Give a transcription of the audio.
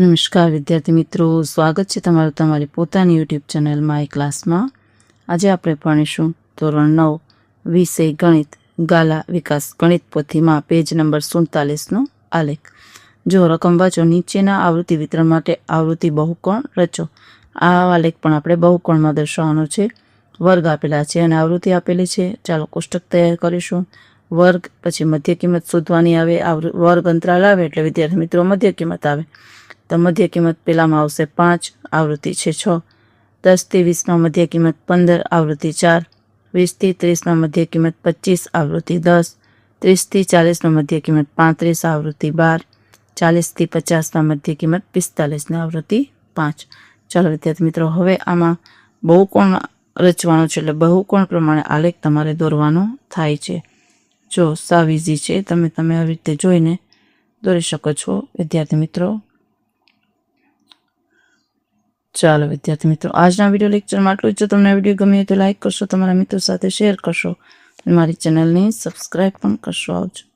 નમસ્કાર, વિદ્યાર્થી મિત્રો. સ્વાગત છે તમારું તમારી પોતાની યુટ્યુબ ચેનલ માય ક્લાસમાં. આજે આપણે ભણીશું ધોરણ નવ, વિષય ગણિત, ગાલા વિકાસ ગણિત પોથીમાં, પેજ નંબર સુડતાલીસનો આલેખ. જો રકમ વાંચો, નીચેના આવૃત્તિ વિતરણ માટે આવૃત્તિ બહુકોણ રચો. આ આલેખ પણ આપણે બહુકોણમાં દર્શાવવાનો છે. વર્ગ આપેલા છે અને આવૃત્તિ આપેલી છે. ચાલો કોષ્ટક તૈયાર કરીશું. વર્ગ પછી મધ્ય કિંમત શોધવાની આવે, આવૃ- વર્ગ અંતરાલ આવે એટલે વિદ્યાર્થી મિત્રો મધ્ય કિંમત આવે. તો મધ્ય કિંમત પેલામાં આવશે પાંચ, આવૃત્તિ છે છ. દસથી વીસમાં મધ્ય કિંમત પંદર, આવૃત્તિ ચાર. વીસથી ત્રીસમાં મધ્ય કિંમત પચીસ, આવૃત્તિ દસ. ત્રીસથી ચાલીસમાં મધ્ય કિંમત પાંત્રીસ, આવૃત્તિ બાર. ચાલીસથી પચાસમાં મધ્ય કિંમત પિસ્તાલીસની આવૃત્તિ પાંચ. ચાલો વિદ્યાર્થી મિત્રો, હવે આમાં બહુકોણ રચવાનો છે એટલે બહુકોણ પ્રમાણે આલેખ તમારે દોરવાનો થાય છે. જો સાવ ઇઝી છે, તમે તમે આવી રીતે જોઈને દોરી શકો છો. વિદ્યાર્થી મિત્રો ચાલો વિદ્યાર્થી મિત્રો, આજના વીડિયો લેક્ચરમાં આટલું જ. જો તમને વીડિયો ગમ્યો તો લાઈક કરશો, તમારા મિત્રો સાથે શેર કરશો મારી ચેનલને સબસ્ક્રાઈબ પણ કરશો આવજો.